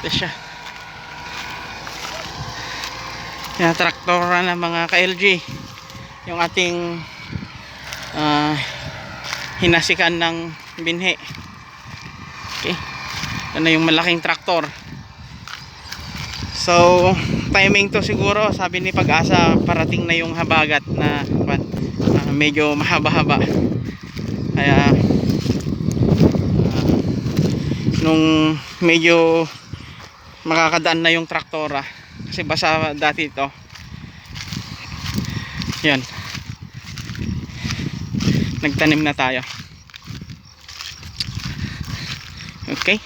Ito siya. Yan, traktora ng mga ka-LG. Yung ating ah, hinasikan ng binhe. Okay. Ito na yung malaking traktor. So, timing to siguro, sabi ni Pag-asa, parating na yung habagat na ah, medyo mahaba-haba. Kaya, ah, nung medyo makakadaan na yung traktora, kasi basa dati ito. Yan. Nagtanim na tayo. Okay.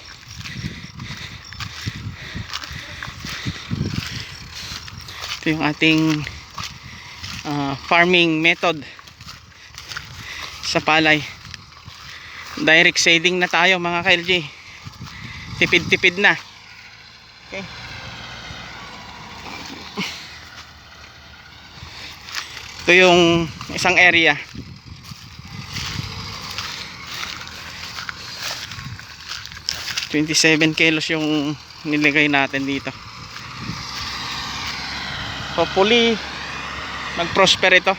Ito yung ating ah, farming method sa palay. Direct shading na tayo mga ka-LG. Tipid-tipid na. Okay. Ito yung isang area. Twenty-seven kilos yung nilagay natin dito. Hopefully, mag-prosper ito.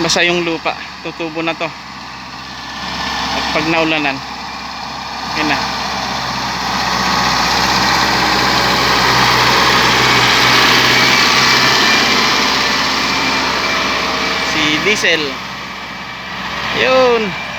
Basta yung lupa, tutubo na to. Pag naulanan, yun na. Si Diesel. Yun.